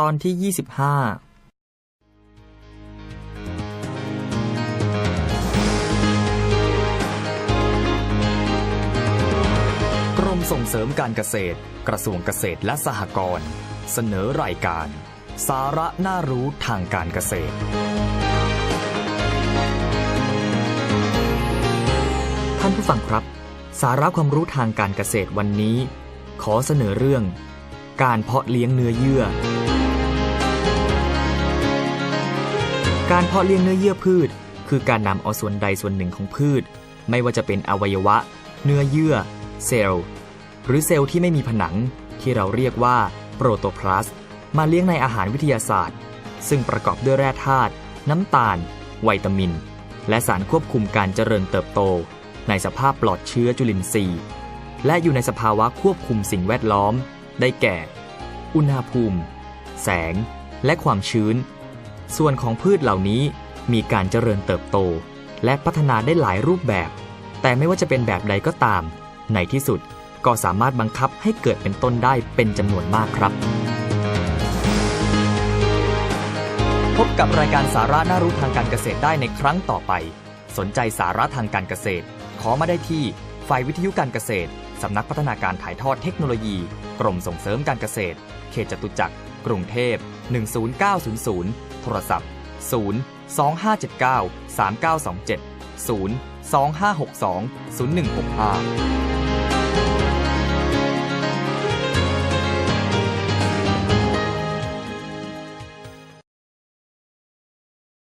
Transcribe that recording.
ตอนที่ 25กรมส่งเสริมการเกษตร กระทรวงเกษตรและสหกรณ์เสนอรายการ สาระน่ารู้ทางการเกษตร ท่านผู้ฟังครับ สาระความรู้ทางการเกษตรวันนี้ ขอเสนอเรื่อง การเพาะเลี้ยงเนื้อเยื่อ การเพาะเลี้ยงเนื้อเยื่อพืช คือการนำเอาส่วนใดส่วนหนึ่งของพืช ไม่ว่าจะเป็นอวัยวะ เนื้อเยื่อ เซลล์ หรือเซลล์ที่ไม่มีผนัง ที่เราเรียกว่าโปรโตพลาสต์มาเลี้ยงในอาหารวิทยาศาสตร์ ซึ่งประกอบด้วยแร่ธาตุน้ำตาล วิตามิน และสารควบคุมการเจริญเติบโต ในสภาพปลอดเชื้อจุลินทรีย์ และอยู่ในสภาวะควบคุมสิ่งแวดล้อม ได้แก่ อุณหภูมิ แสง และความชื้น ส่วนของพืชเหล่านี้มีการเจริญเติบโต และพัฒนาได้หลายรูปแบบ แต่ไม่ว่าจะเป็นแบบใดก็ตาม ในที่สุดก็สามารถบังคับให้เกิดเป็นต้นได้เป็นจำนวนมากครับ พบกับรายการสาระน่ารู้ทางการเกษตรได้ในครั้งต่อไป สนใจสาระทางการเกษตร ขอมาได้ที่ฝ่ายวิทยุการเกษตรสำนักพัฒนาการถ่ายทอดเทคโนโลยี กรมส่งเสริมการเกษตรเขตจตุจักร กรุงเทพ 10900 โทรศัพท์ 0 2579 3927 0 2562 0165